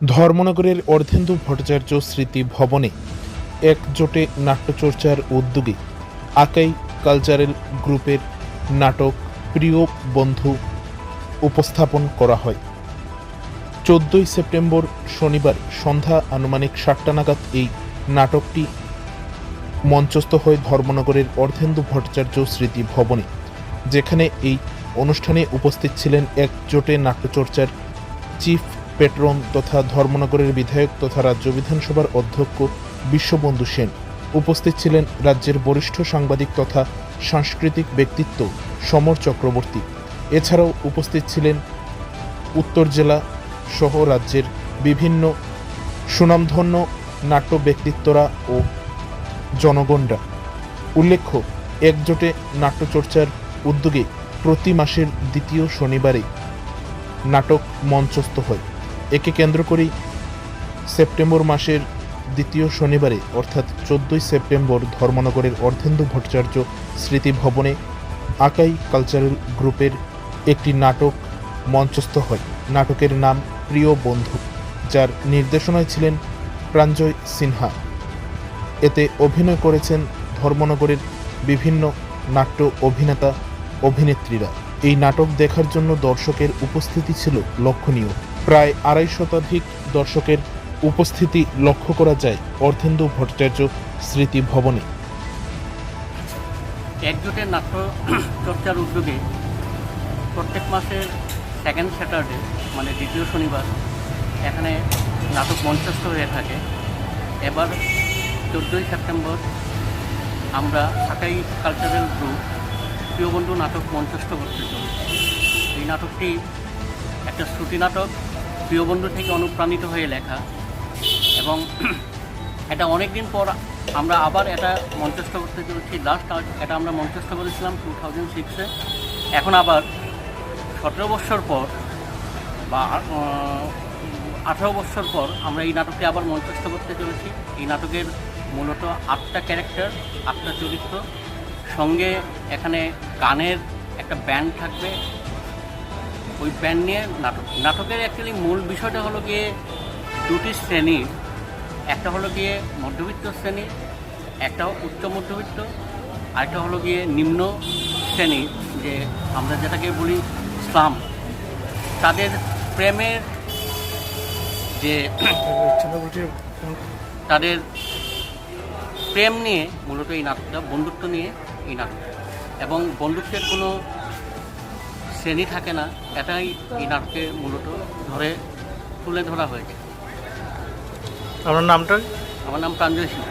ধর্মনগরের অর্ধেন্দু ভট্টাচার্য স্মৃতি ভবনে একজোটে নাট্যচর্চার উদ্যোগে আকাই কালচারাল গ্রুপের নাটক প্রিয় বন্ধু উপস্থাপন করা হয়। চোদ্দই সেপ্টেম্বর শনিবার সন্ধ্যা আনুমানিক সাতটা নাগাদ এই নাটকটি মঞ্চস্থ হয় ধর্মনগরের অর্ধেন্দু ভট্টাচার্য স্মৃতি ভবনে, যেখানে এই অনুষ্ঠানে উপস্থিত ছিলেন একজোটে নাট্যচর্চার চিফ পেট্রন তথা ধর্মনগরের বিধায়ক তথা রাজ্য বিধানসভার অধ্যক্ষ বিশ্ববন্ধু সেন। উপস্থিত ছিলেন রাজ্যের বরিষ্ঠ সাংবাদিক তথা সাংস্কৃতিক ব্যক্তিত্ব সমর চক্রবর্তী। এছাড়াও উপস্থিত ছিলেন উত্তর জেলা সহ রাজ্যের বিভিন্ন সুনামধন্য নাট্য ব্যক্তিত্বরা ও জনগণরা। উল্লেখ্য, একজোটে নাট্যচর্চার উদ্যোগে প্রতি মাসের দ্বিতীয় শনিবারে নাটক মঞ্চস্থ হয়। একে কেন্দ্র করেই সেপ্টেম্বর মাসের দ্বিতীয় শনিবারে, অর্থাৎ চোদ্দই সেপ্টেম্বর ধর্মনগরের অর্ধেন্দু ভট্টাচার্য স্মৃতি ভবনে আকাই কালচারাল গ্রুপের একটি নাটক মঞ্চস্থ হয়। নাটকের নাম প্রিয় বন্ধু, যার নির্দেশনায় ছিলেন প্রাঞ্জয় সিনহা। এতে অভিনয় করেছেন ধর্মনগরের বিভিন্ন নাট্য অভিনেতা, অভিনেত্রীরা। এই নাটক দেখার জন্য দর্শকের উপস্থিতি ছিল লক্ষণীয়। প্রায় আড়াই শতাধিক দর্শকের উপস্থিতি লক্ষ্য করা যায় অর্ধেন্দু ভট্টাচার্য স্মৃতি ভবনে। একজোটের নাট্য চর্চার উদ্যোগে প্রত্যেক মাসের সেকেন্ড স্যাটারডে মানে দ্বিতীয় শনিবার, এখানে নাটক মঞ্চস্থ হয়ে থাকে। এবার চোদ্দোই সেপ্টেম্বর আমরা ঢাকাই কালচারাল গ্রুপ প্রিয়বন্ধু নাটক মঞ্চস্থ করতে চলেছি। এই নাটকটি একটা শ্রুতি নাটক প্রিয়বন্ধু থেকে অনুপ্রাণিত হয়ে লেখা। এবং এটা অনেক দিন পর আমরা আবার এটা মঞ্চস্থ করতে চলেছি। লাস্ট এটা আমরা মঞ্চস্থ করেছিলাম টু থাউজেন্ড সিক্সে এখন আবার সতেরো বছর পর বা আঠারো বছর পর আমরা এই নাটকটি আবার মঞ্চস্থ করতে চলেছি। এই নাটকের মূলত আটটা ক্যারেক্টার আটটা চরিত্র। সঙ্গে এখানে গানের একটা ব্যান্ড থাকবে। ওই ব্যান্ড নিয়ে নাটক। নাটকের অ্যাকচুয়ালি মূল বিষয়টা হলো গিয়ে দুটি শ্রেণি। একটা হলো গিয়ে মধ্যবিত্ত শ্রেণি, একটা উচ্চ মধ্যবিত্ত আরেকটা হলো গিয়ে নিম্ন শ্রেণি, যে আমরা যেটাকে বলি ইসলাম তাদের প্রেমের যে তাদের প্রেম নিয়ে মূলত এই নাটকটা, বন্ধুত্ব নিয়ে এই নাটক। এবং বন্ধুত্বের কোনো শ্রেণি থাকে না এটাই এই নাটকে মূলত ধরে তুলে ধরা হয়েছে। আপনার নামটা? আমার নাম প্রাঞ্জয় সিং।